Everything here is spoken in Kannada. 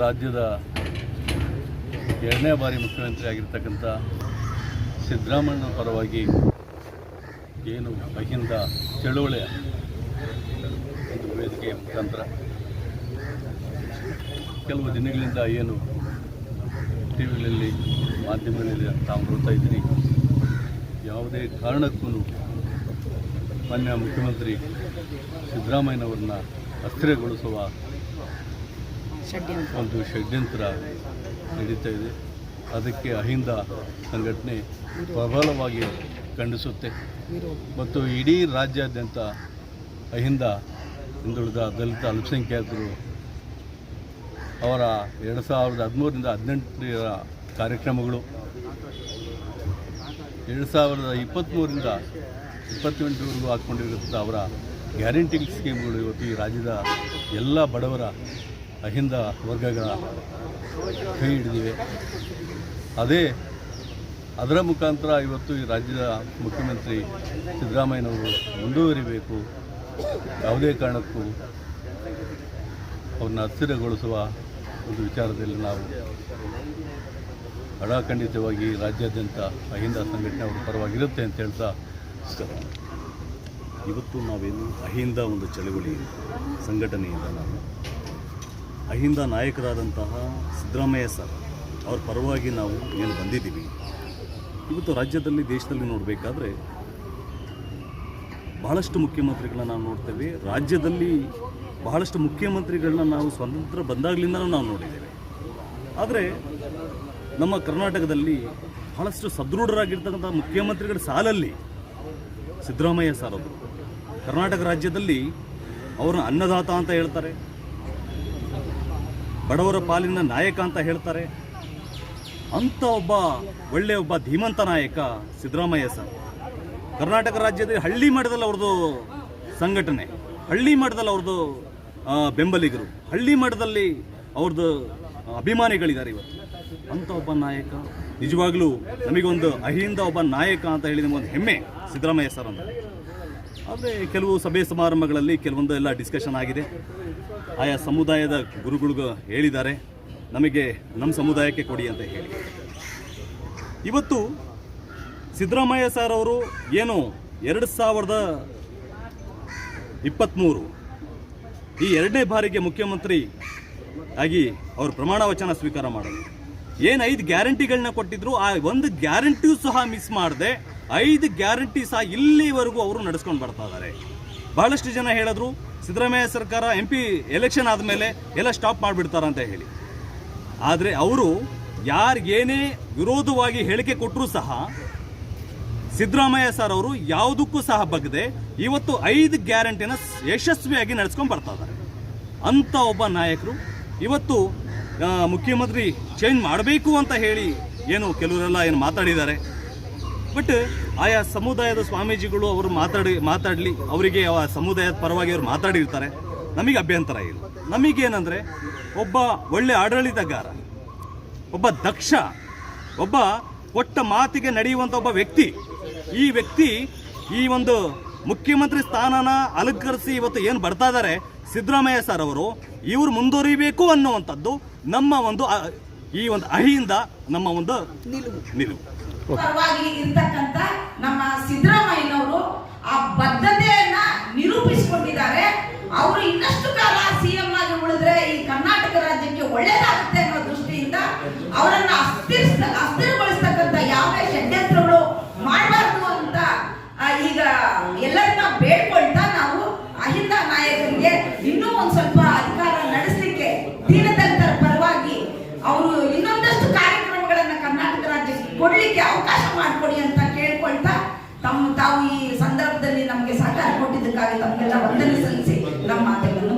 ರಾಜ್ಯದ ಎರಡನೇ ಬಾರಿ ಮುಖ್ಯಮಂತ್ರಿ ಆಗಿರ್ತಕ್ಕಂಥ ಸಿದ್ದರಾಮಯ್ಯನ ಪರವಾಗಿ ಏನು ಅಹಿಂದ ಚಳುವಳಿಯ ಒಂದು ವೇದಿಕೆಯ ಮುಖಾಂತರ ಕೆಲವು ದಿನಗಳಿಂದ ಏನು ಟಿ ವಿಗಳಲ್ಲಿ ಮಾಧ್ಯಮಗಳಲ್ಲಿ ತಾವು ನೋಡ್ತಾ ಇದ್ದೀರಿ. ಯಾವುದೇ ಕಾರಣಕ್ಕೂ ಮಾನ್ಯ ಮುಖ್ಯಮಂತ್ರಿ ಸಿದ್ದರಾಮಯ್ಯನವ್ರನ್ನ ಅಸ್ಥಿರಗೊಳಿಸುವ ಒಂದು ಷಡ್ಯಂತ್ರ ನಡೀತಾ ಇದೆ. ಅದಕ್ಕೆ ಅಹಿಂದ ಸಂಘಟನೆ ಪ್ರಬಲವಾಗಿ ಖಂಡಿಸುತ್ತೆ. ಮತ್ತು ಇಡೀ ರಾಜ್ಯಾದ್ಯಂತ ಅಹಿಂದ ಹಿಂದುಳಿದ ದಲಿತ ಅಲ್ಪಸಂಖ್ಯಾತರು ಅವರ ಎರಡು ಸಾವಿರದ ಹದಿಮೂರರಿಂದ ಹದಿನೆಂಟರ ಕಾರ್ಯಕ್ರಮಗಳು, ಎರಡು ಸಾವಿರದ ಇಪ್ಪತ್ತ್ಮೂರರಿಂದ ಇಪ್ಪತ್ತೆಂಟರವರೆಗೂ ಹಾಕ್ಕೊಂಡಿರುವಂಥ ಅವರ ಗ್ಯಾರಂಟಿ ಸ್ಕೀಮ್ಗಳು ಇವತ್ತು ಈ ರಾಜ್ಯದ ಎಲ್ಲ ಬಡವರ ಅಹಿಂದ ವರ್ಗಗಳ ಕೈ ಹಿಡಿದಿವೆ. ಅದೇ ಅದರ ಮುಖಾಂತರ ಇವತ್ತು ಈ ರಾಜ್ಯದ ಮುಖ್ಯಮಂತ್ರಿ ಸಿದ್ದರಾಮಯ್ಯನವರು ಮುಂದುವರಿಬೇಕು. ಯಾವುದೇ ಕಾರಣಕ್ಕೂ ಅವ್ರನ್ನ ಅಸ್ಥಿರಗೊಳಿಸುವ ಒಂದು ವಿಚಾರದಲ್ಲಿ ನಾವು ಅಡಾಖಂಡಿತವಾಗಿ ರಾಜ್ಯಾದ್ಯಂತ ಅಹಿಂದ ಸಂಘಟನೆ ಅವರ ಪರವಾಗಿರುತ್ತೆ ಅಂತ ಹೇಳ್ತಾ ಇವತ್ತು ನಾವೇನು ಅಹಿಂದ ಒಂದು ಚಳವಳಿ ಸಂಘಟನೆಯಿಂದ ನಾವು ಅಹಿಂದ ನಾಯಕರಾದಂತಹ ಸಿದ್ದರಾಮಯ್ಯ ಸರ್, ಅವ್ರ ಪರವಾಗಿ ನಾವು ಏನು ಬಂದಿದ್ದೀವಿ. ಇವತ್ತು ರಾಜ್ಯದಲ್ಲಿ, ದೇಶದಲ್ಲಿ ನೋಡಬೇಕಾದ್ರೆ ಬಹಳಷ್ಟು ಮುಖ್ಯಮಂತ್ರಿಗಳನ್ನ ನಾವು ನೋಡ್ತೇವೆ. ರಾಜ್ಯದಲ್ಲಿ ಬಹಳಷ್ಟು ಮುಖ್ಯಮಂತ್ರಿಗಳನ್ನ ನಾವು ಸ್ವತಂತ್ರ ಬಂದಾಗಲಿಂದನೂ ನಾವು ನೋಡಿದ್ದೇವೆ. ಆದರೆ ನಮ್ಮ ಕರ್ನಾಟಕದಲ್ಲಿ ಬಹಳಷ್ಟು ಸದೃಢರಾಗಿರ್ತಕ್ಕಂಥ ಮುಖ್ಯಮಂತ್ರಿಗಳ ಸಾಲಲ್ಲಿ ಸಿದ್ದರಾಮಯ್ಯ ಸರ್ ಅವರು ಕರ್ನಾಟಕ ರಾಜ್ಯದಲ್ಲಿ ಅವರನ್ನ ಅನ್ನದಾತ ಅಂತ ಹೇಳ್ತಾರೆ. ಬಡವರ ಪಾಲಿನ ನಾಯಕ ಅಂತ ಹೇಳ್ತಾರೆ. ಅಂಥ ಒಬ್ಬ ಒಳ್ಳೆಯ ಒಬ್ಬ ಧೀಮಂತ ನಾಯಕ ಸಿದ್ದರಾಮಯ್ಯ ಸರ್. ಕರ್ನಾಟಕ ರಾಜ್ಯದಲ್ಲಿ ಹಳ್ಳಿ ಮಠದಲ್ಲಿ ಅವ್ರದ್ದು ಸಂಘಟನೆ, ಹಳ್ಳಿ ಮಠದಲ್ಲಿ ಅವ್ರದ್ದು ಬೆಂಬಲಿಗರು, ಹಳ್ಳಿ ಮಠದಲ್ಲಿ ಅವ್ರದ್ದು ಅಭಿಮಾನಿಗಳಿದ್ದಾರೆ ಇವತ್ತು. ಅಂಥ ಒಬ್ಬ ನಾಯಕ, ನಿಜವಾಗ್ಲೂ ನಮಗೊಂದು ಅಹಿಂದ ಒಬ್ಬ ನಾಯಕ ಅಂತ ಹೇಳಿ ನಮಗೊಂದು ಹೆಮ್ಮೆ ಸಿದ್ದರಾಮಯ್ಯ ಸರ್ ಅಂತ ಆದರೆ ಕೆಲವು ಸಭೆ ಸಮಾರಂಭಗಳಲ್ಲಿ ಕೆಲವೊಂದು ಎಲ್ಲ ಡಿಸ್ಕಷನ್ ಆಗಿದೆ. ಆಯಾ ಸಮುದಾಯದ ಗುರುಗಳಿಗೂ ಹೇಳಿದ್ದಾರೆ, ನಮಗೆ ನಮ್ಮ ಸಮುದಾಯಕ್ಕೆ ಕೊಡಿ ಅಂತ ಹೇಳಿ. ಇವತ್ತು ಸಿದ್ದರಾಮಯ್ಯ ಸರ್ ಅವರು ಏನು ಎರಡು ಸಾವಿರದ ಇಪ್ಪತ್ತ್ಮೂರು ಈ ಎರಡನೇ ಬಾರಿಗೆ ಮುಖ್ಯಮಂತ್ರಿ ಆಗಿ ಅವರು ಪ್ರಮಾಣ ವಚನ ಸ್ವೀಕಾರ ಮಾಡೋದು ಏನು ಐದು ಗ್ಯಾರಂಟಿಗಳನ್ನ ಕೊಟ್ಟಿದ್ರು, ಆ ಒಂದು ಗ್ಯಾರಂಟಿಯೂ ಸಹ ಮಿಸ್ ಮಾಡದೆ, ಐದು ಗ್ಯಾರಂಟಿ ಸಹ ಇಲ್ಲಿವರೆಗೂ ಅವರು ನಡೆಸ್ಕೊಂಡು ಬರ್ತಾ ಇದ್ದಾರೆ ಬಹಳಷ್ಟು ಜನ ಹೇಳಿದ್ರು ಸಿದ್ದರಾಮಯ್ಯ ಸರ್ಕಾರ ಎಂ ಪಿ ಎಲೆಕ್ಷನ್ ಆದಮೇಲೆ ಎಲ್ಲ ಸ್ಟಾಪ್ ಮಾಡಿಬಿಡ್ತಾರಂತ ಹೇಳಿ. ಆದರೆ ಅವರು ಯಾರಿಗೇನೇ ವಿರೋಧವಾಗಿ ಹೇಳಿಕೆ ಕೊಟ್ಟರೂ ಸಹ ಸಿದ್ದರಾಮಯ್ಯ ಸರ್ ಅವರು ಯಾವುದಕ್ಕೂ ಸಹ ಬಗ್ಗದೆ ಇವತ್ತು ಐದು ಗ್ಯಾರಂಟಿನ ಯಶಸ್ವಿಯಾಗಿ ನಡೆಸ್ಕೊಂಡು ಬರ್ತಾ ಇದ್ದಾರೆ. ಅಂಥ ಒಬ್ಬ ನಾಯಕರು ಇವತ್ತು ಮುಖ್ಯಮಂತ್ರಿ ಚೇಂಜ್ ಮಾಡಬೇಕು ಅಂತ ಹೇಳಿ ಏನು ಕೆಲವರೆಲ್ಲ ಏನು ಮಾತಾಡಿದ್ದಾರೆ. ಬಟ್ ಆಯಾ ಸಮುದಾಯದ ಸ್ವಾಮೀಜಿಗಳು ಅವರು ಮಾತಾಡಿ, ಮಾತಾಡಲಿ, ಅವರಿಗೆ ಆ ಸಮುದಾಯದ ಪರವಾಗಿ ಅವರು ಮಾತಾಡಿರ್ತಾರೆ. ನಮಗೆ ಅಭ್ಯಂತರ ಇಲ್ಲ. ನಮಗೇನಂದರೆ, ಒಬ್ಬ ಒಳ್ಳೆ ಆಡಳಿತಗಾರ, ಒಬ್ಬ ದಕ್ಷ, ಒಬ್ಬ ಕೊಟ್ಟ ಮಾತಿಗೆ ನಡೆಯುವಂಥ ಒಬ್ಬ ವ್ಯಕ್ತಿ, ಈ ವ್ಯಕ್ತಿ ಈ ಒಂದು ಮುಖ್ಯಮಂತ್ರಿ ಸ್ಥಾನನ ಅಲಂಕರಿಸಿ ಇವತ್ತು ಏನು ಬರ್ತಾ ಇದ್ದಾರೆ ಸಿದ್ದರಾಮಯ್ಯ ಸರ್ ಅವರು, ಇವರು ಮುಂದುವರಿಬೇಕು ಅನ್ನುವಂಥದ್ದು ನಮ್ಮ ಒಂದು ಈ ಒಂದು ಅಹಿಯಿಂದ ನಮ್ಮ ಒಂದು ನಿಲುವು. ಪರವಾಗಿ ಇರ್ತಕ್ಕಂತ ನಮ್ಮ ಸಿದ್ದರಾಮಯ್ಯನವರು ಆ ಬದ್ಧತೆಯನ್ನ ನಿರೂಪಿಸಿಕೊಂಡಿದ್ದಾರೆ. ಅವರು ಇನ್ನಷ್ಟು ಕಾಲ ಸಿಎಂ ಆಗಿ ಉಳಿದ್ರೆ ಈ ಕರ್ನಾಟಕ ರಾಜ್ಯಕ್ಕೆ ಒಳ್ಳೇದಾಗುತ್ತೆ ಅನ್ನೋ ದೃಷ್ಟಿಯಿಂದ ಅವರನ್ನ ಅಸ್ಥಿರ ಅಸ್ಥಿರಗೊಳಿಸ್ತಕ್ಕಂಥ ಕೊಡಲಿಕ್ಕೆ ಅವಕಾಶ ಮಾಡಿಕೊಡಿ ಅಂತ ಕೇಳ್ಕೊಳ್ತಾ ತಮ್ಮ ತಾವು ಈ ಸಂದರ್ಭದಲ್ಲಿ ನಮಗೆ ಸಹಕಾರ ಕೊಟ್ಟಿದ್ದಕ್ಕಾಗಿ ತಮಗೆಲ್ಲ ವಂದನೆ ಸಲ್ಲಿಸಿ ನಮ್ಮ ಮಾತುಗಳನ್ನು